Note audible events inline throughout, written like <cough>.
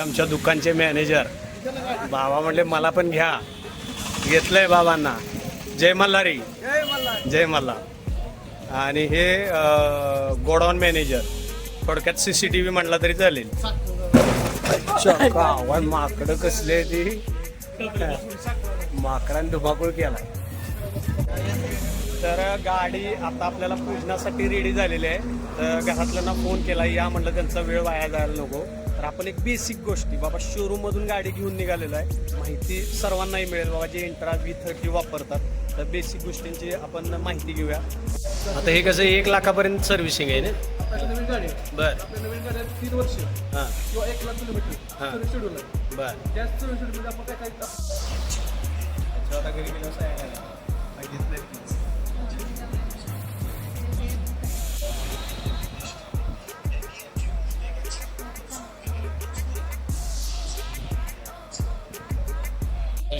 आमच्या दुकानचे मॅनेजर. बाबा म्हणले मला पण घ्या. घेतलंय बाबांना. जय मल्हारी. जय मल्हार. आणि हे गोडाऊन मॅनेजर. थोडक्यात सी सी टी व्ही म्हटला तरी चालेल. आवाज माकडं कसले ती? माकडाने धुमाकूळ केला तर गाडी आता आपल्याला पूजनासाठी रेडी झालेली आहे. तर घरातल्यांना फोन केला या म्हटलं त्यांचा वेळ वाया जायला नको. तर आपण एक बेसिक गोष्टी. बाबा शोरूम मधून गाडी घेऊन निघालेलो आहे. माहिती सर्वांनाही मिळेल बाबा जे इंट्रा व्ही थर्टी वापरतात. तर बेसिक गोष्टींची आपण माहिती घेऊया. आता हे कसं एक लाखापर्यंत सर्व्हिसिंग आहे ना? नवीन गाडी आहे. बर. आपल्या नवीन गाडी तीन वर्ष. हां. किंवा एक लाख किलोमीटर. हा. सर्व्हिस शेड्यूल आहे. बर. त्याच सर्व्हिस शेड्यूलमध्ये आपण काय काय शूटिंग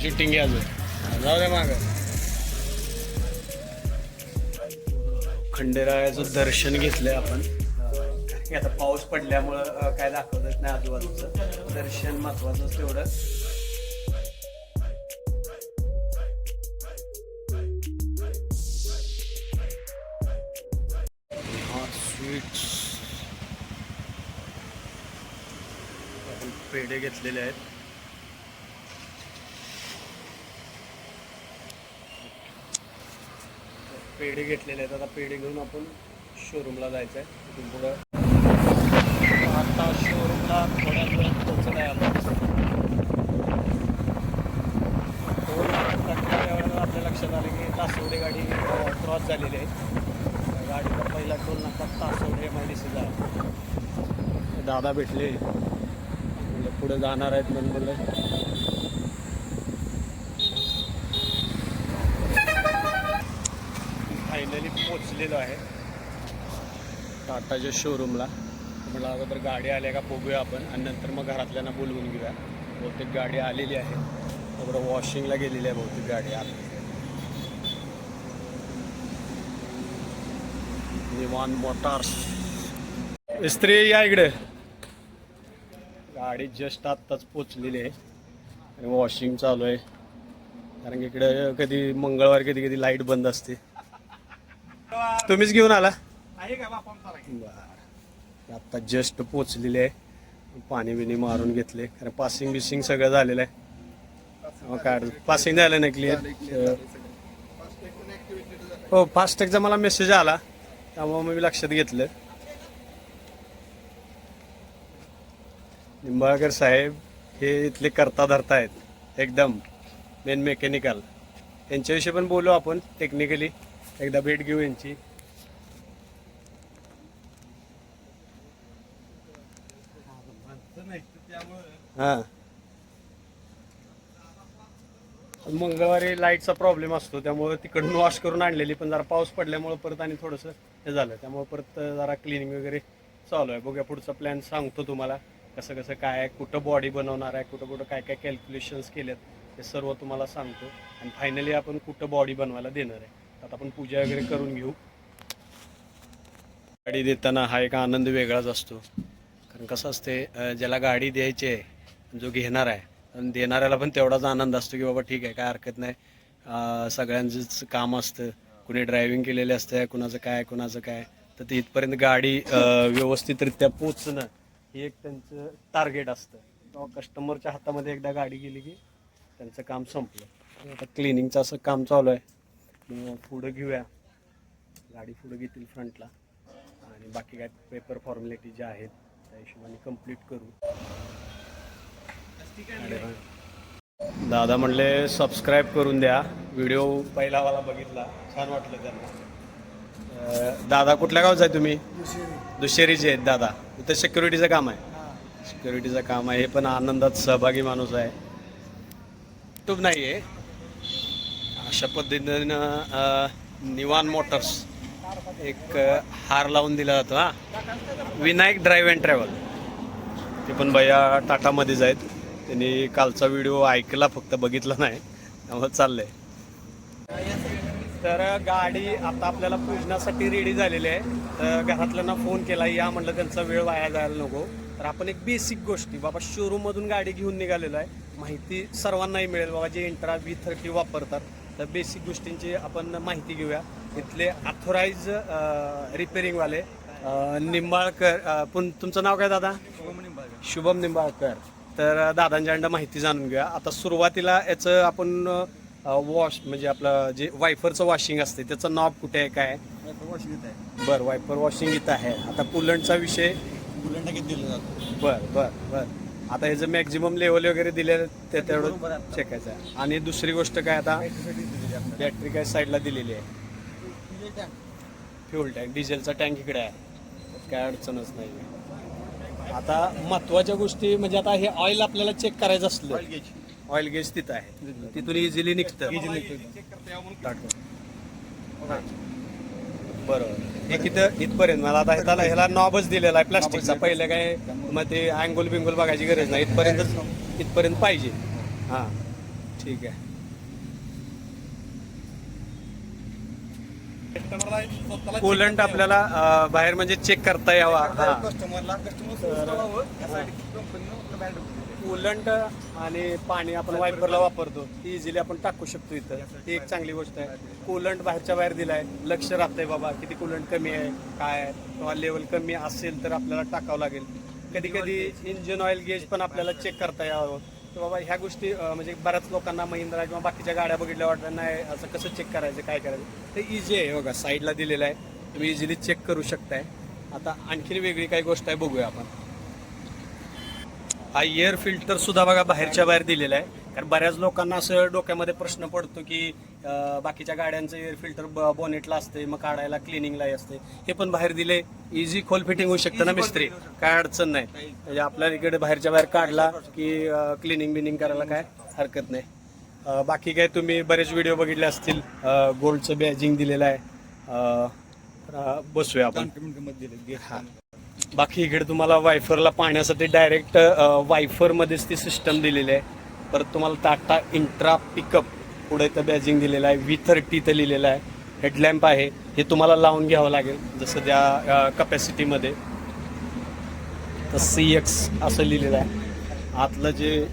घ्या अजून. जाऊ दे माग. खंडेरायाचं दर्शन घेतलंय आपण. आता पाऊस पडल्यामुळं काय दाखवत नाही आजूबाजूचं. दर्शन महत्वाचं तेवढं स्वीट्स. आपण पेढे घेतलेले आहेत. पेढे घेतलेले आहेत. आता पेढे घेऊन आपण शोरूमला जायचं आहे तिथून पुढं आता शोरूमला थोड्या वेळात पोहोचत आहे आपण आपल्या लक्षात आलं की तासवडे गाडी क्रॉस झालेली आहे. गाडीचा पहिला टोल नाका तासवडे एम आय डी सीचा दादा भेटले. म्हणलं पुढे जाणार आहेत म्हणून म्हणलं फायनली पोचलेलो आहे. टाटाच्या शोरूमला म्हटलं अगोदर गाडी आल्या का बघूया आपण. आणि नंतर मग घरातल्यांना बोलवून घेऊया. बहुतेक गाडी आलेली आहे. बरोबर वॉशिंगला गेलेली आहे बहुतेक गाडी आत. निवान मोटार्स. इस्त्री या इकडे. गाडी जस्ट आत्ताच पोचलेली आहे. आणि वॉशिंग चालू आहे. कारण की इकडे कधी मंगळवारी कधी कधी लाइट बंद असते. तुम्हीच घेऊन आला? बर. आता जस्ट पोचलेले आहे. पाणी बिणी मारून घेतले. कारण पासिंग बिसिंग सगळं झालेलं आहे. हो काय पासिंग झालं नाही क्लिअर हो फास्टॅगचा मला मेसेज आला. त्यामुळे मी लक्षात घेतलं. निंबाळकर साहेब हे इथले करता धरता आहेत. एकदम. मेन मेकॅनिकल यांच्याविषयी पण बोलू आपण टेक्निकली एकदा भेट घेऊ यांची. हा. मंगळवारी लाईटचा प्रॉब्लेम असतो त्यामुळे तिकडून वॉश करून आणलेली पण जरा पाऊस पडल्यामुळे परत आणि थोडंसं हे झालं. त्यामुळे परत जरा क्लिनिंग वगैरे चालू आहे. बघूया पुढचा प्लॅन सांगतो तुम्हाला कसं कसं काय आहे कुठं बॉडी बनवणार आहे कुठं कुठं काय काय कॅल्क्युलेशन्स केलेत हे सर्व तुम्हाला सांगतो. आणि फायनली आपण कुठं बॉडी बनवायला देणार आहे. आता आपण पूजा वगैरे करून घेऊ. गाडी देताना हा एक आनंद वेगळाच असतो. कारण कसं असते ज्याला गाडी द्यायची आहे जो घेणार आहे आणि देणाऱ्याला पण तेवढाच आनंद असतो की बाबा ठीक आहे काय हरकत नाही. सगळ्यांचंच काम असतं. कुणी ड्रायव्हिंग केलेले असतं कुणाचं काय कुणाचं काय. तर ते इथपर्यंत गाडी व्यवस्थितरित्या पोचणं हे एक त्यांचं टार्गेट असतं. कस्टमरच्या हातामध्ये एकदा गाडी गेली की त्यांचं काम संपलं. आता क्लिनिंगचं असं काम चालू आहे. मग पुढं घेऊया. गाडी पुढं घेतील फ्रंटला. आणि बाकी काय पेपर फॉर्मॅलिटी ज्या आहेत त्या हिशोबाने कंप्लीट करू. दादा म्हणले सबस्क्राईब करून द्या. व्हिडिओ पहिलावाला बघितला. छान वाटलं त्यांना. दादा कुठल्या गावचा आहे तुम्ही? दुशेरीचे आहेत दादा. इथं सिक्युरिटीचं काम आहे. सिक्युरिटीचं काम आहे. हे पण आनंदात सहभागी माणूस आहे. टूब नाही आहे अशा पद्धतीनं निवान मोटर्स एक हार लावून दिला जातो हा. विनायक ड्राईव्ह अँड ट्रॅव्हल ते पण भैया टाटामध्येच आहेत. त्यांनी कालचा व्हिडिओ ऐकला फक्त बघितला नाही. त्यामुळे चाललंय. तर गाडी आता आपल्याला पूजनासाठी रेडी झालेली आहे. तर घरातल्यांना फोन केला या म्हटलं त्यांचा वेळ वाया जायला नको. तर आपण एक बेसिक गोष्टी बाबा शोरूममधून गाडी घेऊन निघालेलो आहे. माहिती सर्वांनाही मिळेल. बाबा जे इंट्रा व्ही थर्टी वापरतात तर बेसिक गोष्टींची आपण माहिती घेऊया. इथले अथोराईज रिपेरिंगवाले निंबाळकर पुन तुमचं नाव काय दादा? शुभम निंबाळकर. तर अं, दादांच्याकडं माहिती जाणून घेऊया. आता सुरुवातीला याचं आपण वॉश म्हणजे आपलं जे वायफरचं वॉशिंग असते त्याचं नॉब कुठे आहे काय बरं वायपर वॉशिंग इथं आहे. आता पुलंटचा विषय? बर बर बर. आता ह्याचं मॅक्झिमम लेवल वगैरे दिले ते तेवढं चेकायचं आहे. आणि दुसरी गोष्ट काय आता बॅटरी काय साईडला दिलेली आहे. फ्युल टँक डिझेलचा टँक इकडे आहे. काय अडचणच नाही. आता महत्त्वाच्या गोष्टी म्हणजे आता हे ऑइल आपल्याला चेक करायचं असलं ऑइल गेज तिथं आहे. तिथून इझिली निघतं. हा. बरोबर हे किती इथपर्यंत? मला आता ह्याला ह्याला नॉबच दिलेला आहे प्लास्टिकचा पहिले काय मग ते अँगोल बिंगोल बघायची गरज नाही. इथपर्यंतच इथपर्यंत पाहिजे. हां. ठीक आहे. कोलंट आपल्याला बाहेर म्हणजे चेक करता यावा. हा. कस्टमरला कस्टमर कूलंट आणि पाणी आपण वायपरला वापरतो ती इझिली आपण टाकू शकतो इथं. ती एक चांगली गोष्ट आहे. कूलंट बाहेरच्या बाहेर दिलाय. लक्ष राहतंय बाबा किती कूलंट कमी आहे काय आहे किंवा लेवल कमी असेल तर आपल्याला टाकावं लागेल. कधी कधी इंजिन ऑइल गेज पण आपल्याला चेक करता यावं. तर बाबा ह्या गोष्टी म्हणजे बऱ्याच लोकांना महिंद्रा किंवा बाकीच्या गाड्या बघितल्या वाटत नाही असं कसं चेक करायचं काय करायचं? ते इझी आहे बघा साईडला दिलेलं आहे. तुम्ही इझिली चेक करू शकताय. आता आणखीन वेगळी काही गोष्ट आहे बघूया आपण. हा एअर फिल्टर सुद्धा बघा बाहेरच्या बाहेर दिलेला आहे. कारण बऱ्याच लोकांना असं डोक्यामध्ये प्रश्न पडतो की बाकीच्या गाड्यांचं एअर फिल्टर बॉनेटला असते मग काढायला क्लिनिंगला असते. हे पण बाहेर दिले इझी खोल फिटिंग होऊ शकतं ना मिस्त्री? काय अडचण नाही. म्हणजे आपल्या इकडे बाहेरच्या बाहेर काढला की क्लिनिंग बिनिंग करायला काय हरकत नाही. बाकी काय तुम्ही बरेच व्हिडिओ बघितले असतील. गोल्डचं बॅजिंग दिलेलं आहे. बसूया आपण. हा. बाकी इकडे तुम्हाला वायफरला पाहण्यासाठी डायरेक्ट वायफरमध्येच ती सिस्टम दिलेली आहे. परत तुम्हाला टाटा इंट्रा पिकअप पुढे इथं बॅजिंग दिलेलं आहे. व्ही थर्टी इथं लिहिलेलं आहे. हेडलॅम्प आहे. हे तुम्हाला लावून घ्यावं लागेल जसं त्या कपॅसिटीमध्ये तर सी एक्स असं लिहिलेलं आहे. आतलं जे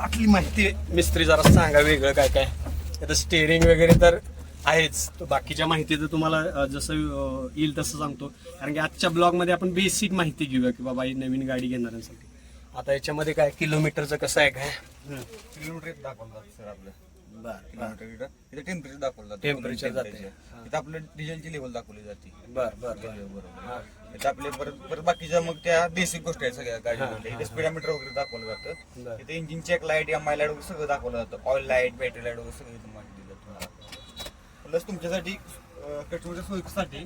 आतली माहिती मिस्त्री जरा सांगा वेगळं काय काय. आता स्टेअरिंग वगैरे तर आहेच. तो बाकीच्या माहिती तर तुम्हाला जसं येईल तसं सांगतो. कारण की आजच्या ब्लॉगमध्ये आपण बेसिक माहिती घेऊया की बाबा ही नवीन गाडी घेणाऱ्यांसाठी. आता याच्यामध्ये काय किलोमीटरचं कसं आहे काय? किलोमीटर दाखवलं जातं सर आपलं. बर किलोमीटर इथं. इथं टेम्परेचर दाखवलं जातं. Temperature जाते. इथं आपलं डिझेलची लेवल दाखवली जाते. बर बर बरोबर. इथं आपले परत परत बाकीच्या मग त्या बेसिक गोष्टी आहेत सगळ्या गाडीमध्ये. इथे स्पीडोमीटर वगैरे दाखवलं जातं. इथे engine check light M I light वगैरे सगळं दाखवलं जातं. ऑइल लाइट बॅटरी लाइट वगैरे सगळं इथं माहिती दिलं तुम्हाला प्लस तुमच्यासाठी कस्टमरच्या सोयीसाठी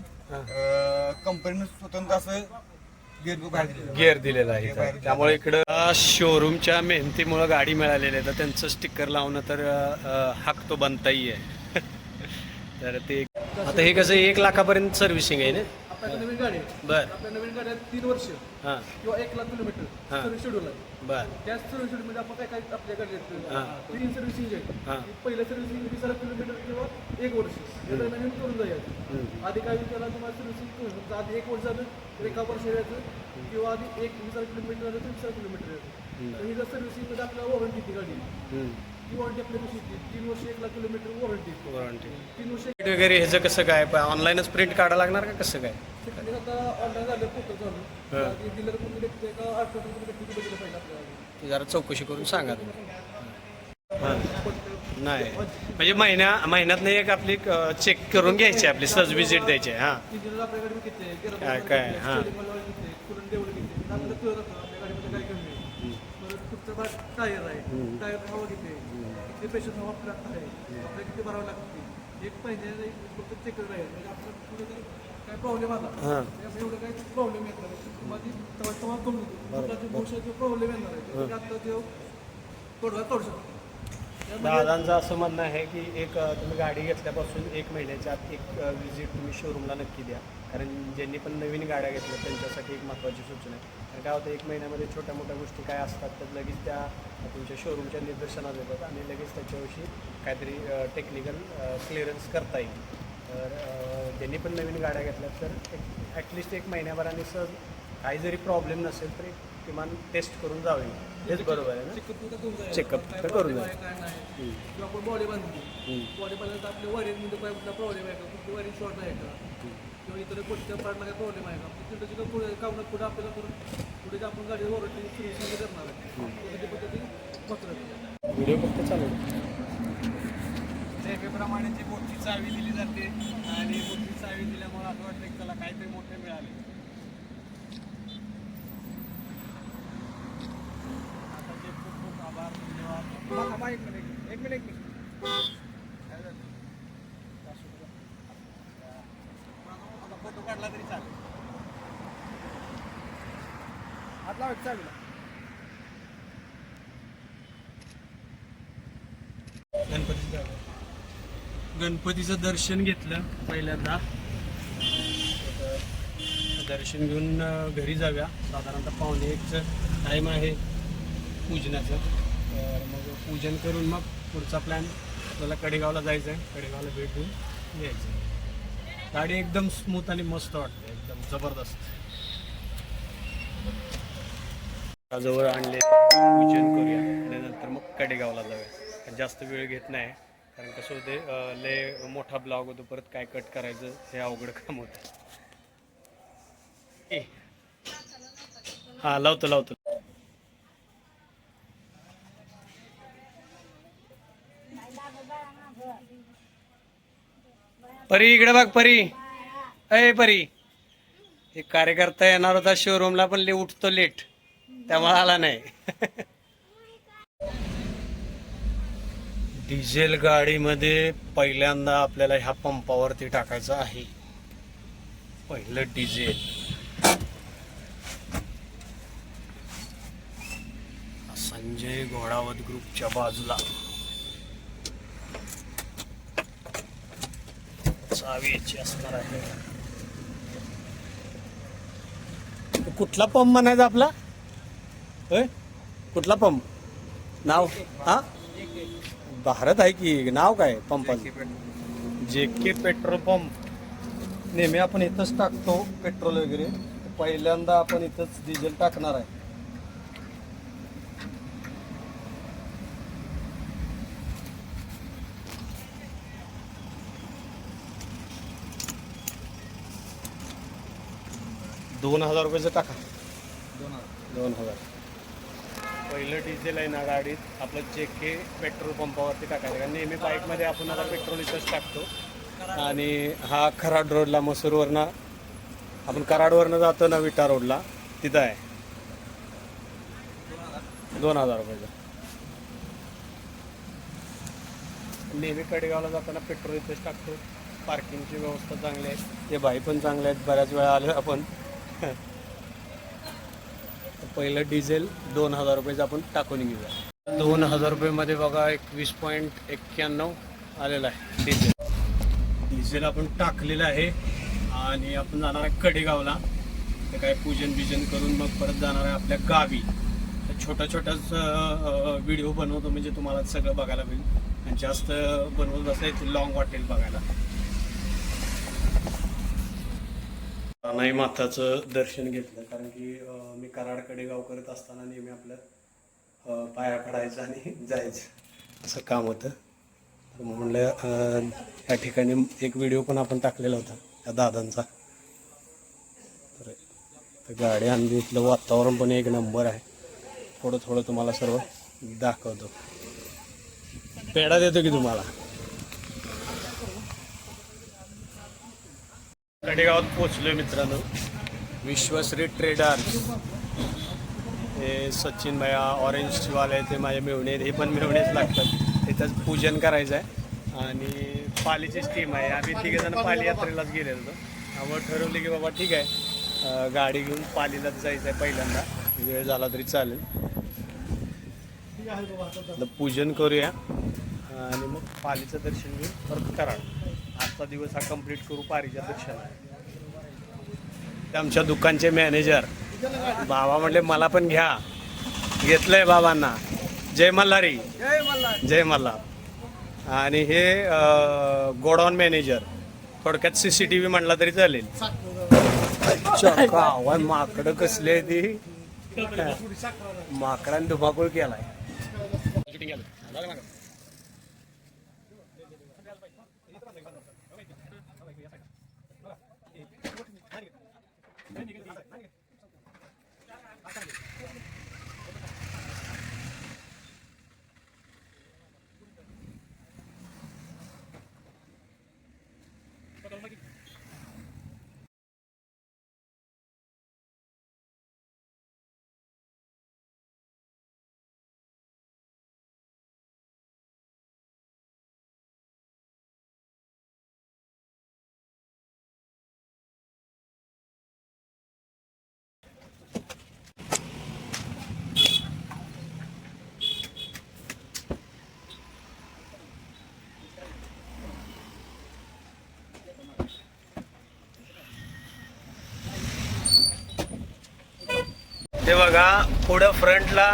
कंपनीनं स्वतंत्र असं गिअर दिलेलं आहे. त्यामुळे इकडं शोरूमच्या मेहनतीमुळे गाडी मिळालेली आहे तर त्यांचं स्टिकर लावणं तर हाक तो बनताही आहे. <laughs> तर ते आता हे कसं एक लाखापर्यंत सर्व्हिसिंग आहे ना? नवीन गाडी आहे. बर. आपल्या नवीन गाड्या तीन वर्ष. हां. किंवा एक लाख किलोमीटर हा. सर्व्हिस शेड्यूल आहे बर. त्या सर्व्हिस शेड्यूलमध्ये आपण काय काय आपल्या गाडीत हा. तीन सर्व्हिसिंग हा. आहे पहिलं सर्व्हिसिंग वीस हजार किलोमीटर किंवा एक वर्ष. दरम्यान करून जायचं. आधी काय त्याला तुम्हाला सर्व्हिसिंग आधी एक वर्ष झालं तर एका वर्ष यायचं किंवा आधी एक वीस हजार किलोमीटर झालं तर वीस हजार किलोमीटर यायचं तर ही जर सर्व्हिसिंगमध्ये आपल्याला वॉरंटी ती गाडी ती वॉरंटी आपल्या कशी येते तीन वर्ष एक लाख किलोमीटर वॉरंटी वॉरंटी तीन वर्ष वगैरे ह्याचं कसं काय? ऑनलाईनच प्रिंट काढायला लागणार का कसं काय? आणि आता ऑनलाईन झालं कोणी का आठ कोणी पाहिजे आपल्याला ते जरा चौकशी करून सांगा. नाही. म्हणजे महिन्या महिन्यात एक आपली चेक करून घ्यायची आपली सहज विजिट द्यायची. हां. इंजिनियर आपल्याकडे किती आहे काय काय, हा. कुरण डेव्हलप किती आहे आपल्याला कळत असतं आपल्या गाडीमध्ये काय कमी आहे. परत पुढचा भाग टायर आहे. टायर हवा किती आहे. किती पैसे हवा आपल्या आहे आपल्याला किती भरावं लागते एक महिन्याला एक फक्त चेक राहील म्हणजे आपलं पुढे जर काय प्रॉब्लेम आला हां. तर एवढं काही प्रॉब्लेम येत नाही. माझी तेव्हा तेव्हा कमी होतो. भविष्यात जो प्रॉब्लेम येणार आहे तो आता तो तोडगा तोडू शकतो दादांचं असं म्हणणं आहे की एक तुम्ही गाडी घेतल्यापासून एक महिन्याच्या आत एक विजिट तुम्ही शोरूमला नक्की द्या. कारण ज्यांनी पण नवीन गाड्या घेतल्या त्यांच्यासाठी एक महत्त्वाची सूचना आहे. कारण काय होतं एक महिन्यामध्ये छोट्या मोठ्या गोष्टी काय असतात तर लगेच त्या तुमच्या शोरूमच्या निदर्शनात येतात आणि लगेच त्याच्याविषयी काहीतरी टेक्निकल क्लिअरन्स करता येईल. तर ज्यांनी पण नवीन गाड्या घेतल्या तर एक ॲटलिस्ट एक महिन्याभराने सहज काही जरी प्रॉब्लेम नसेल तरी किमान टेस्ट करून जावे. हेच बरोबर आहे ना? चेकअप तर करून जावे. किंवा आपण बॉडी बांधली बॉडी बांधल्यानंतर आपल्या वायरिंगमध्ये काय कुठला प्रॉब्लेम आहे का? कुठली वायरिंग शॉर्ट आहे का? किंवा इतर कोणत्या पार्टला काय प्रॉब्लेम आहे का? तिथं तिथं पुढे पुढे आपल्याला करून पुढे जे आपण गाडी वॉरंटी सर्व्हिसिंग करणार आहे. त्याच्या पद्धतीने पत्र व्हिडिओ फक्त चालेल नेहमीप्रमाणे जी मोठी चावी दिली जाते आणि मोठी चावी दिल्यामुळे असं वाटतं की त्याला काहीतरी मोठे मिळाले आता जे खूप खूप आभार धन्यवाद एक मिनिट एक मिनिट एक मिनिट आता फोटो काढला तरी चालेल हात लावा गणपतीचं गणपतीचं दर्शन घेतलं पहिल्यांदा. दर्शन घेऊन घरी जाऊया. साधारणतः पावणे एकचं टाईम आहे पूजनाचं. तर मग पूजन करून मग पुढचा प्लॅन आपल्याला कडेगावला जायचं आहे कडेगावला भेट देऊन यायचं गाडी एकदम स्मूथ आणि मस्त वाटते. एकदम जबरदस्त. जवळ आणले. पूजन करूया. त्यानंतर नंतर मग कडेगावला जाऊया. जास्त वेळ घेत नाही. कारण कसं होते लय मोठा ब्लॉग होतो. परत काय कट करायचं हे अवघड काम होतं. हा लावतो लावतो. परी इकडे बघ परी. अय परी. एक कार्यकर्ता येणार होता शोरूमला पण ले उठतो लेट त्यामुळे आला नाही. डिझेल गाडीमध्ये पहिल्यांदा आपल्याला ह्या पंपावरती टाकायचं आहे. पहिलं डिझेल. संजय घोडावत ग्रुपच्या बाजूला. चावी याची असणार आहे. कुठला पंप म्हणायचा आपला? होय कुठला पंप? नाव? हा? भारत आहे की नाव काय पंपाचं? जे के पेट्रोल पंप. नेहमी आपण इथंच टाकतो पेट्रोल वगैरे. पहिल्यांदा आपण इथंच डिझेल टाकणार आहे. दोन हजार रुपयाचं टाका. दोन हजार. पहिलं डिझेल आहे ना गाडीत आपलं जे हे पेट्रोल पंपावरती टाकायचं. कारण नेहमी बाईकमध्ये आपण आता पेट्रोल इथंच टाकतो. आणि हा खराड रोडला मसूरवरनं आपण कराडवरनं जातो ना विटा रोडला तिथं आहे. दोन हजार रुपयाचं नेहमी कडेगावला जाताना पेट्रोल इथेच टाकतो. पार्किंगची व्यवस्था चांगली आहे. ते भाई पण चांगले आहेत. बऱ्याच वेळा आलो आपण. पहिलं डिझेल दोन हजार रुपयेचं आपण टाकून घेऊया. दोन हजार रुपयेमध्ये बघा एकवीस पॉईंट एक्क्याण्णव आलेला आहे डिझेल. डिझेल आपण टाकलेलं आहे आणि आपण जाणार आहे कडेगावला. ते काय पूजन बिजन करून मग परत जाणार आहे आपल्या गावी. तर छोटा छोटाच व्हिडिओ बनवतो म्हणजे तुम्हाला सगळं बघायला मिळेल. आणि जास्त बनवत बसायचं लॉंग वाटेल बघायला. नाही माताचं दर्शन घेतलं. कारण की मी कराडकडे गाव करत असताना नेहमी आपलं पाया पडायचं आणि <laughs> जायचं. असं काम होतं. तर म्हणलं या ठिकाणी एक व्हिडिओ पण आपण टाकलेला होता त्या दादांचा. तर तर गाडी आणली इथलं वातावरण पण एक नंबर आहे. थोडं थोडं तुम्हाला सर्व दाखवतो. पेढा देतो की तुम्हाला? कडेगावात पोचलोय मित्रांनो. विश्वश्री ट्रेडर्स हे सचिन भैया ऑरेंज वाले ते माझे मेवणे हे पण मेवणेच लागतात. त्याचं पूजन करायचं आहे आणि पालीचीच टीम आहे. आम्ही तिघे जण पाली यात्रेलाच गेलेलो होतो. त्यामुळे ठरवले की बाबा ठीक आहे. गाडी घेऊन पालीलाच जायचं आहे पहिल्यांदा. वेळ झाला तरी चालेल. पूजन करूया. आणि मग पालीचं दर्शन घेऊन परत कराड आजचा दिवस हा कंप्लीट करू पारीच्या दर्शनाला आमच्या दुकानचे मॅनेजर बाबा म्हणले मला पण घ्या. घेतलंय बाबांना. जय मल्हारी. जय मल्हार. जय मल्हार. आणि हे गोडाऊन मॅनेजर थोडक्यात सी सी टी व्ही म्हणला तरी चालेल. आव्हान माकडं कसले ती? <laughs> माकडाने धुमाकूळ केलाय. पाहिजे ते बघा पुढं फ्रंटला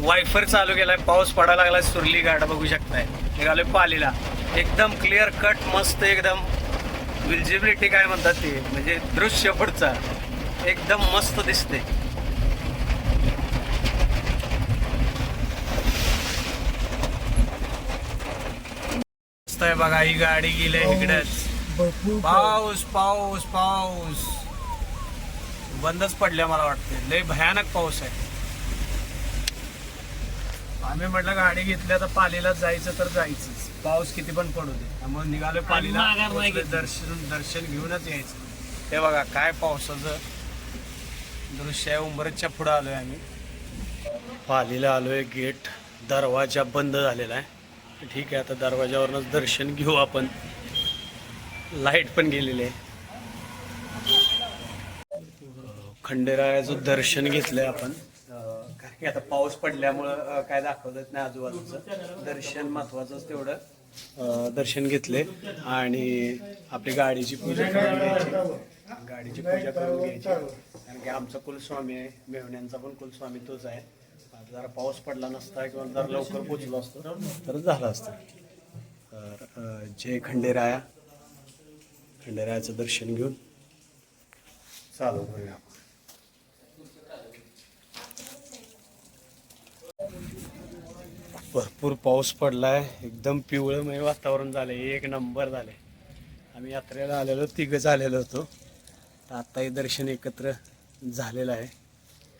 वायफर चालू केलाय पाऊस पडायला लागलाय सुरली गाड बघू शकताय. निघालोय पालीला. एकदम क्लिअर कट मस्त एकदम विजिबिलिटी काय म्हणतात ते? म्हणजे दृश्य पुढचा. एकदम मस्त दिसते. मस्त आहे बघा ही गाडी गेली इकडेच. पाऊस पाऊस पाऊस. बंदच पडल्या मला वाटते. लय भयानक पाऊस आहे. आम्ही म्हटलं गाडी घेतल्या तर पालीला जायचं तर जायचंच. पाऊस किती पण पडू दे. त्यामुळे निघालो पालीला. दर्शन दर्शन घेऊनच यायचं. ते बघा काय पावसाचं दृश्य आहे. उंबरच्या पुढं आलोय आम्ही. पालीला आलोय गेट. दरवाजा बंद झालेला आहे. ठीक आहे आता दरवाजावरनच दर्शन घेऊ आपण. लाइट पण गेलेली आहे. खंडेरायाचं दर्शन घेतलंय आपण. कारण की आता पाऊस पडल्यामुळं काय दाखवत येत नाही आजूबाजूचं. दर्शन महत्वाचंच तेवढं. दर्शन घेतले आणि आपली गाडीची पूजा करून घ्यायची. गाडीची पूजा करून घ्यायची. कारण की आमचा कुलस्वामी आहे. मेहण्यांचा पण कुलस्वामी तोच आहे. जरा पाऊस पडला नसता किंवा जरा लवकर पोचलो असतो तर झालं असतं. तर जय खंडेराया. खंडेरायाचं दर्शन घेऊन चालू करूया आपण. भरपूर पाऊस पडलाय. एकदम पिवळमय वातावरण झालंय. एक नंबर झालंय. आम्ही यात्रेला आलेलो तिघच आलेलो होतो. तर आत्ताही दर्शन एकत्र झालेलं आहे.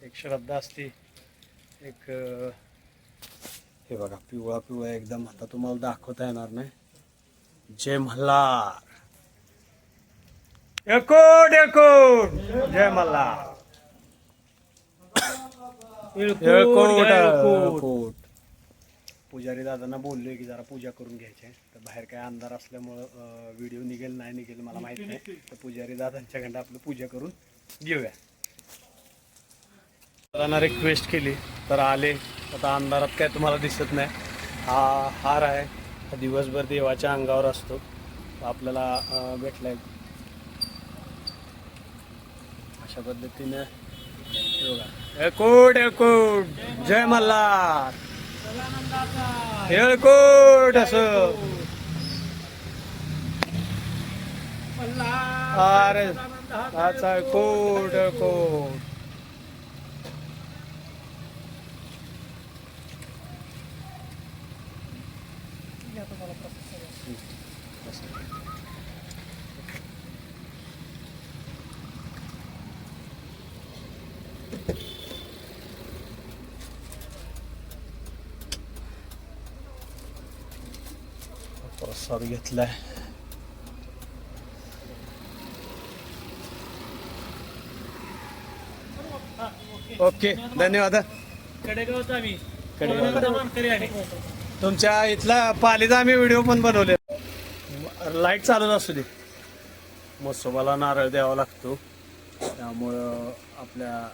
एक श्रद्धा असते. एक हे बघा पिवळा पिवळा एकदम. आता तुम्हाला दाखवता येणार नाही. जय मल्हार. एकोट एकोट जय मल्हार. येळकोट. पुजारी दादांना बोललोय की जरा पूजा करून घ्यायची आहे. तर बाहेर काय अंधार असल्यामुळं व्हिडिओ निघेल नाही निघेल मला माहीत नाही. तर पुजारी दादांच्याकडे आपलं पूजा करून घेऊया. दादांना रिक्वेस्ट केली तर आले. आता अंधारात काय तुम्हाला दिसत नाही. हा हार आहे. हा दिवसभर देवाच्या अंगावर असतो. आपल्याला भेटला भेटलाय. अशा पद्धतीने योगा बघा एकोट एकोट जय मल्हार. हेळकोट अस अरे अच्छा कोट कोट you. घेतलाय ओके धन्यवाद. कडेगावचा आम्ही तुमच्या इथला पालीचा आम्ही व्हिडिओ पण बनवले. लाइट चालूच असू दे. मसोबाला नारळ द्यावा लागतो. त्यामुळं आपल्या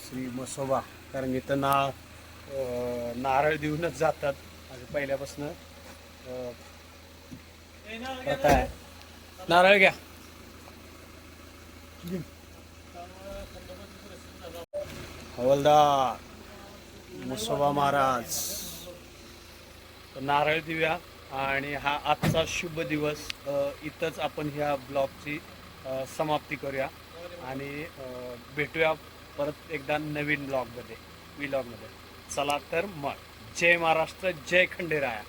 श्री मसोबा कारण इथं ना नारळ देऊनच जातात. आणि पहिल्यापासून प्रथा आहे. नारळ घ्या. हवलदार मुसोबा महाराज. नारळ दिव्या आणि हा आजचा शुभ दिवस इथंच आपण ह्या ब्लॉगची समाप्ती करूया. आणि भेटूया परत एकदा नवीन ब्लॉगमध्ये व्लॉगमध्ये चला तर मग. जय महाराष्ट्र जय खंडेराया.